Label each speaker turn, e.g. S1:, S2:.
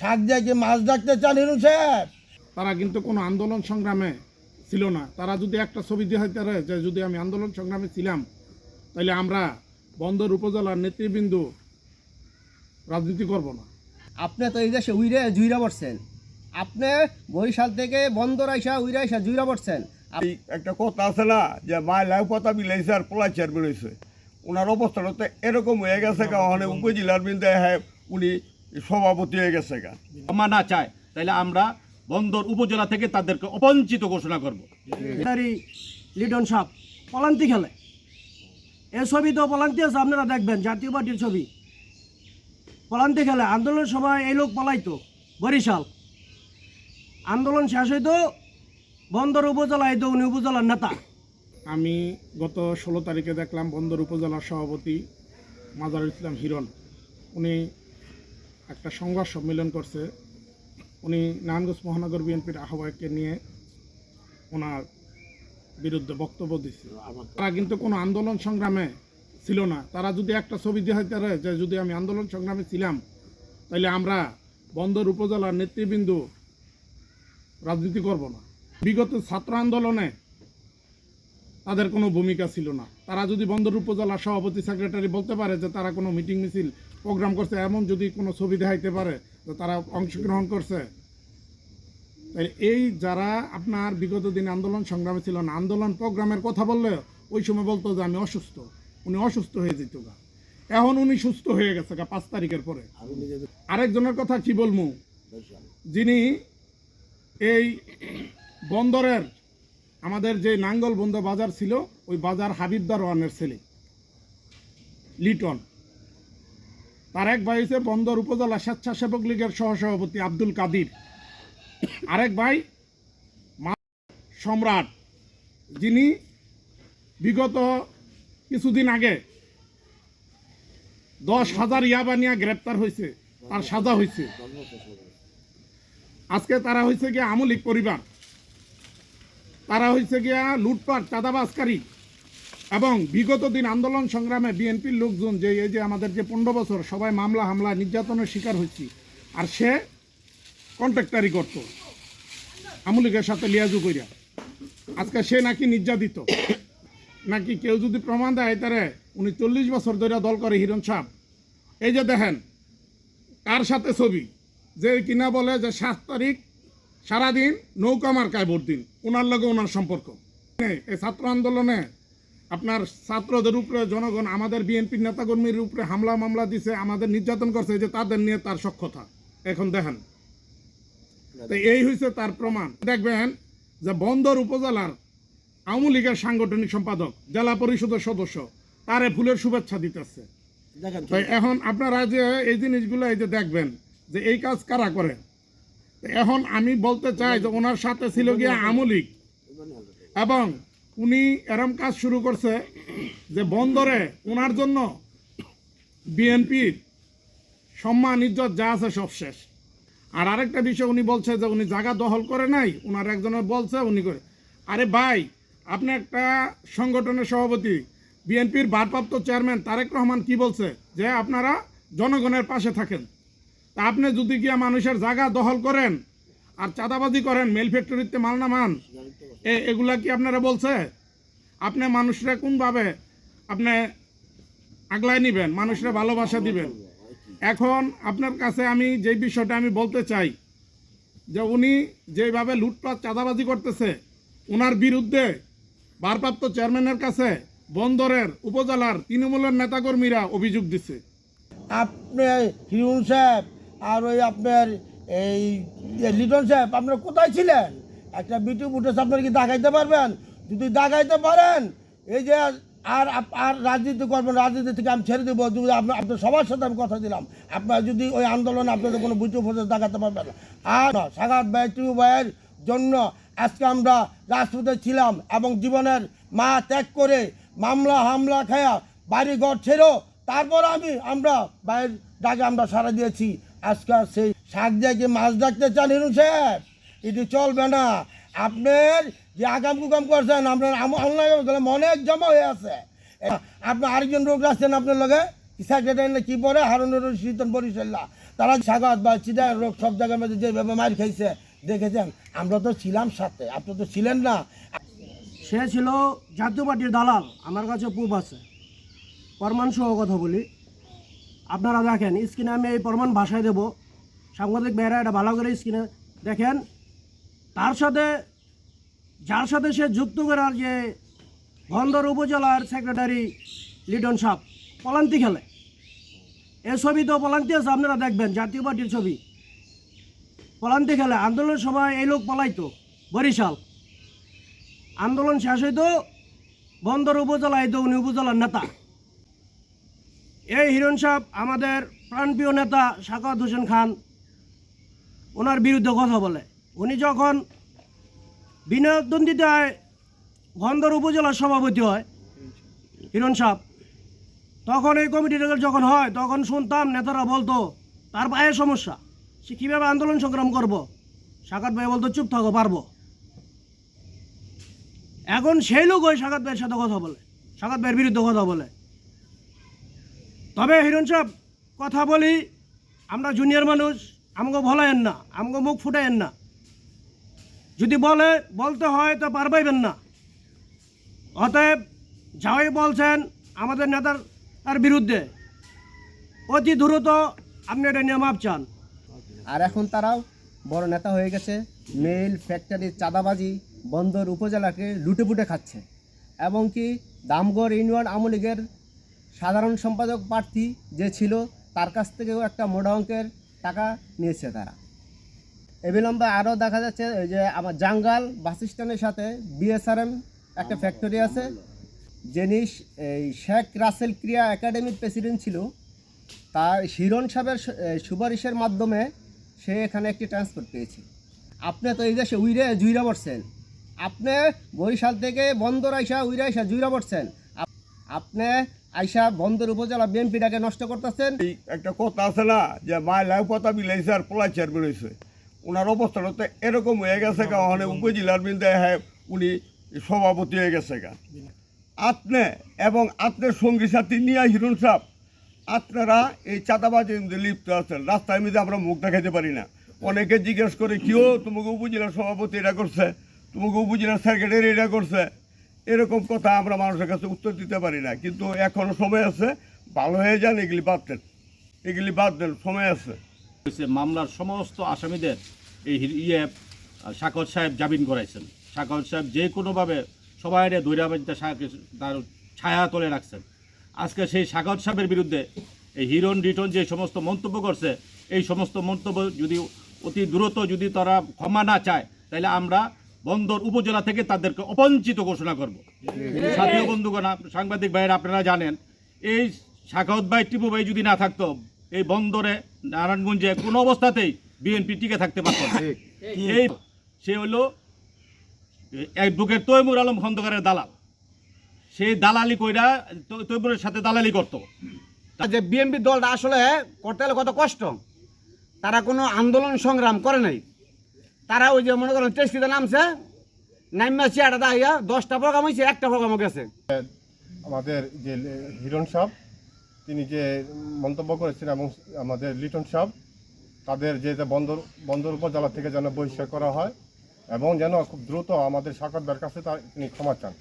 S1: শাক দিয়ে কি মাছ ডাকতে চান হিরু সাহেব।
S2: তারা কিন্তু কোনো আন্দোলন সংগ্রামে ছিল না। তারা যদি একটা ছবি দিয়ে হইতে পারে যে যদি আমি আন্দোলন সংগ্রামে ছিলাম তাহলে আমরা বন্দর উপজেলার নেতৃবৃন্দ রাজনীতি করব না।
S3: আপনি তো এই দেশে উইরে জুইরা পড়ছেন। আপনি বরিশাল থেকে বন্দর আইসা উইরা আইসা জুইরা পড়ছেন।
S4: একটা কথা আছে না যে মায় লাউ পাতা বিলাইছে আর পোলা চেয়ার বেরোইছে। ওনার অবস্থাটা তো এরকম হয়ে গেছে ওখানে উপজেলার বিন্দে হ্যাঁ উনি সভাপতি হয়ে গেছে গা।
S5: ক্ষমা না চায় তাহলে আমরা বন্দর উপজেলা থেকে তাদেরকে অবঞ্চিত ঘোষণা করব।
S6: লিটন সাপ পলান্তি খেলে। এ ছবি তো পলান্তি আছে আপনারা দেখবেন জাতীয় পার্টির ছবি। পলান্তি খেলে আন্দোলনের সময় এই লোক পলাইতো বরিশাল। আন্দোলন শেষ হইতো বন্দর উপজেলা হইতো উনি উপজেলার নেতা।
S2: আমি গত ষোলো তারিখে দেখলাম বন্দর উপজেলার সভাপতি মাজারুল ইসলাম হিরণ। উনি একটা সংবাদ সম্মেলন করছে। উনি নারায়ণগঞ্জ মহানগর বিএনপির আহ্বায়ককে নিয়ে ওনার বিরুদ্ধে বক্তব্য দিচ্ছে তারা কিন্তু কোনো আন্দোলন সংগ্রামে ছিল না। তারা যদি একটা ছবি পারে যে যদি আমি আন্দোলন সংগ্রামে ছিলাম তাহলে আমরা বন্দর উপজেলার নেতৃবৃন্দ রাজনীতি করব না। বিগত ছাত্র আন্দোলনে তাদের কোনো ভূমিকা ছিল না। তারা যদি বন্দর উপজেলা সভাপতি সেক্রেটারি বলতে পারে যে তারা কোনো মিটিং মিছিল প্রোগ্রাম করছে, এমন যদি কোনো ছবি দেখাইতে পারে যে তারা অংশগ্রহণ করছে। এই যারা আপনার বিগত দিন আন্দোলন সংগ্রামে ছিল না, আন্দোলন প্রোগ্রামের কথা বললে ওই সময় বলতো যে আমি অসুস্থ। উনি অসুস্থ হয়ে যেত গা। এখন উনি সুস্থ হয়ে গেছে গা পাঁচ তারিখের পরে। আরেকজনের কথা কি বলব যিনি এই বন্দরের আমাদের যে নাঙ্গল বন্ধ বাজার ছিল, ওই বাজার হাবিবদার ওয়ানের ছেলে, লিটন। তার এক ভাই হচ্ছে বন্দর উপজেলা স্বেচ্ছাসেবক লীগের সহসভাপতি আব্দুল কাদির। আরেক ভাই সম্রাট, যিনি বিগত কিছুদিন আগে দশ হাজার ইয়াবা নিয়ে গ্রেপ্তার হয়েছে তার সাজা হয়েছে আজকে তারা হয়েছে কি আমলিক পরিবার। তারা হয়েছে গিয়া লুটপাট, চাঁদাবাজকারী। এবং বিগত দিন আন্দোলন সংগ্রামে বিএনপির লোকজন যে, এই যে আমাদের যে পনেরো বছর সবাই মামলা হামলা নির্যাতনের শিকার হয়েছি আর সে কন্ট্রাক্টারি করত আমলিকের সাথে লিয়াজু করিয়া আজকে সে নাকি নির্যাতিত। নাকি কেউ যদি প্রমাণ দেয় তারে উনি চল্লিশ বছর ধরে দল করে হিরণ সাহ এই যে দেখেন, কার সাথে ছবি? যে কিনা বলে যে সাত তারিখ সারাদিন নৌকা মার্কায় ভোট দিন। ওনার লগে ওনার সম্পর্ক। এই ছাত্র আন্দোলনে আপনার ছাত্রদের উপরে জনগণ আমাদের বিএনপির নেতাকর্মীর উপরে হামলা মামলা দিছে আমাদের নির্যাতন করছে এই যে তাদের নিয়ে তার সক্ষতা। এখন দেখেন। তো এই হয়েছে তার প্রমাণ। দেখবেন যে বন্দর উপজেলার আওয়ামী লীগের সাংগঠনিক সম্পাদক জেলা পরিষদের সদস্য তারে ফুলের শুভেচ্ছা দিতেছে। এখন আপনারা যে এই জিনিসগুলো এই যে দেখবেন যে এই কাজ কারা করে? এখন আমি বলতে চাই যে ওনার সাথে ছিল গিয়ে আমলিক এবং উনি এরম কাজ শুরু করছে যে বন্দরে ওনার জন্য বিএনপির সম্মান, ইজ্জত যা আছে সব শেষ। আর আরেকটা বিষয় উনি বলছে যে উনি জায়গা দখল করে নাই ওনার একজনের বলছে উনি করে। আরে ভাই, আপনি একটা সংগঠনের সভাপতি, বিএনপির ভারপ্রাপ্ত চেয়ারম্যান তারেক রহমান কি বলছে? যে আপনারা জনগণের পাশে থাকেন। তা আপনি যদি গিয়া মানুষের জায়গা দখল করেন আর চাঁদাবাজি করেন, মেল ফ্যাক্টরিতে মাল নামান এগুলা কি আপনারা বলছে? আপনি মানুষরা কোনভাবে আপনি আগলায় নিবেন, মানুষরা ভালোবাসা দিবেন? এখন আপনার কাছে আমি যে বিষয়টা আমি বলতে চাই, যে উনি যেভাবে লুটপাট, চাঁদাবাজি করতেছে ওনার বিরুদ্ধে ভারপ্রাপ্ত চেয়ারম্যানের কাছে বন্দরের উপজেলার তৃণমূলের নেতাকর্মীরা অভিযোগ দিচ্ছে
S1: আপনি হিরুন সাহেব আর ওই আপনার এই লিটন সাহেব, আপনারা কোথায় ছিলেন? একটা বিটু ফুটেজ আপনারা কি দেখাইতে পারবেন? যদি দেখাইতে পারেন, এই যে আর আর রাজনীতি করবেন, রাজনীতি থেকে আমি ছেড়ে দেবো। যদি আপনার আপনার সবার সাথে আমি কথা দিলাম, আপনার যদি ওই আন্দোলনে আপনাদের কোনো বিটু ফুটেজ দেখাতে পারবেন আর সাগাত ভাই টিউ ভাইয়ের জন্য আজকে আমরা রাজপথে ছিলাম এবং জীবনের মা ত্যাগ করে মামলা, হামলা খায়া বাড়ি ঘর ছেড়েও তারপর আমি, আমরা বাইরের ডাকে আমরা সারা দিয়েছি। আজকে আর সেই শাক দিয়ে কি মাছ ডাকতে চান হিরু সাহেব? এটি চলবে না। আপনার যে আগাম কুকাম করছেন, আপনার অনলাইন অনেক জমা হয়ে আছে। আপনার আরেকজন লোক আসছেন আপনার লগে? সেক্রেটারি কি পরে হারুন রশিদন বরিশাল্লা। তারা স্বাগত বা চিটা রোগ সব জায়গার মধ্যে যেভাবে মার খাইছে, দেখেছেন? আমরা তো ছিলাম সাথে, আপনি তো ছিলেন না।
S6: সে ছিল জাতীয় পার্টির দালাল, আমার কাছে প্রুফ আছে। প্রমাণ সহ কথা বলি। আপনারা দেখেন, স্ক্রিনে আমি এই প্রমাণ ভাষায় দেব। সাংবাদিক ভাইয়েরা, এটা ভালো করে স্ক্রিনে দেখেন। তার সাথে, যার সাথে সে যুক্ত করার যে বন্দর উপজেলার সেক্রেটারি লিডন সাপ, পলান্তি খেলে। এ ছবি তো পলান্তি আছে, আপনারা দেখবেন, জাতীয় পার্টির ছবি। পলান্তি খেলে আন্দোলনের সময় এই লোক পলাইতো, বরিশাল। আন্দোলন শেষ হইতো, বন্দর উপজেলা হইতো উনি উপজেলার নেতা। এই হিরণ সাহেব, আমাদের প্রাণপ্রিয় নেতা সাকাত হোসেন খান, ওনার বিরুদ্ধে কথা বলে। উনি যখন বিনোদন্দিতায় বন্দর উপজেলার সভাপতি হয়, হিরণ সাহেব, তখন এই কমিটিটা যখন হয়, তখন শুনতাম নেতারা বলতো, তার পায়ে সমস্যা, সে কীভাবে আন্দোলন সংগ্রাম করব? সাকাত ভাই বলতো, চুপ থাকো, পারব। এখন সেই লোক ওই সাকাত ভাইয়ের সাথে কথা বলে সাকাত ভাইয়ের বিরুদ্ধে কথা বলে। তবে হিরণ সাহেব, কথা বলি, আমরা জুনিয়র মানুষ আমাকে ভলায়েন না আমাকে মুখ ফুটাইয়েন না। যদি বলে, বলতে হয় তো পারবাইবেন না। অতএব যাই বলছেন আমাদের নেতার, তার বিরুদ্ধে। অতি দ্রুত আপনি এটা নিয়ে মাপ চান।
S3: আর এখন তারাও বড় নেতা হয়ে গেছে, মেল ফ্যাক্টরি চাঁদাবাজি, বন্দর, উপজেলাকে লুটেপুটে খাচ্ছে। এবং কি দামগড়, ইউনিয়ন, আওয়ামী লীগের সাধারণ সম্পাদক প্রার্থী যে ছিল, তার কাছ থেকেও একটা মোটা অঙ্কের টাকা নিয়েছে তারা। এ বিলম্বে আরও দেখা যাচ্ছে যে আমার জাঙ্গাল বাস স্ট্যান্ডের সাথে বিএসআরএম একটা ফ্যাক্টরি আছে, যিনি এই শেখ রাসেল ক্রিয়া একাডেমির প্রেসিডেন্ট ছিল। তার হিরণ সাহেবের সুপারিশের মাধ্যমে সে এখানে একটি ট্রান্সপোর্ট পেয়েছে। আপনি তো এই দেশে উইরে জুইরা পড়ছেন আপনি বরিশাল থেকে বন্দর আইসা উইরে আইসা জুইরা পড়ছেন আপ- আপনি আইসা বন্দর উপজেলা বিএনপিটাকে নষ্ট করতেছেন।
S4: একটা কথা আছে না, যে মায় লাউ পাতা বিলাইছে আর পোলাই চেয়ার বেরোইছে ওনার অবস্থাটা তো এরকম হয়ে গেছে গা, ওখানে উপজেলার বিন্দে হ্যাঁ উনি সভাপতি হয়ে গেছে গা। আপনি এবং আপনার সঙ্গী সাথী নিয়ে হিরণ সাহেব, আপনারা এই চাঁদাবাজির মধ্যে লিপ্ত আছেন। রাস্তায় মধ্যে আমরা মুখ দেখাতে পারি না। অনেকে জিজ্ঞেস করে কেউ তোমাকে উপজেলার সভাপতি এটা করছে? তোমাকে উপজেলার সেক্রেটারি এটা করছে? এরকম কথা আমরা মানুষের কাছে উত্তর দিতে পারি না। কিন্তু এখনও সময় আছে, ভালো হয়ে যান, এগুলি বাদ দেন। এগুলি বাদ দেন, সময় আছে।
S5: মামলার সমস্ত আসামিদের এই ইয়ে সাকর সাহেব জামিন করাইছেন। সাকর সাহেব যে কোনোভাবে সবাই দৈরাবাজিতে তার ছায়া তোলে রাখছেন। আজকে সেই সাকর সাহেবের বিরুদ্ধে এই হিরণ রিটন যে সমস্ত মন্তব্য করছে, এই সমস্ত মন্তব্য যদি অতি দ্রুত যদি তারা ক্ষমা না চায়, তাহলে আমরা বন্দর উপজেলা থেকে তাদেরকে অপঞ্চিত ঘোষণা করব। সাথীয় বন্ধুগণ, সাংবাদিক ভাইয়েরা, আপনারা জানেন, এই শাখাউত ভাই, টিপু ভাই যদি না থাকতো, এই বন্দরে নারায়ণগঞ্জে কোনো অবস্থাতেই বিএনপি টিকে থাকতে পারত এই সে হলো অ্যাডভোকেট তৈমুর আলম খন্দকারের দালাল। সেই দালালি কইরা তৈমুরের সাথে দালালি করতো।
S7: যে বিএনপি দলটা আসলে করতে হলে কত কষ্ট? তারা কোনো আন্দোলন সংগ্রাম করে নাই। তারা ওই যে মনে করেন টেস্টিতে নামছে নাইমা চেয়ারটা দাঁড়িয়ে দশটা প্রোগ্রাম হয়েছে একটা প্রোগ্রাম গেছে।
S8: আমাদের যে হিরণ সাহ, তিনি যে মন্তব্য করেছেন এবং আমাদের লিটন সাহ, তাদের যে যে বন্দর বন্দর উপজেলা থেকে যেন বহিষ্কার করা হয় এবং যেন খুব দ্রুত আমাদের সরকারদের কাছে তার তিনি ক্ষমা চান।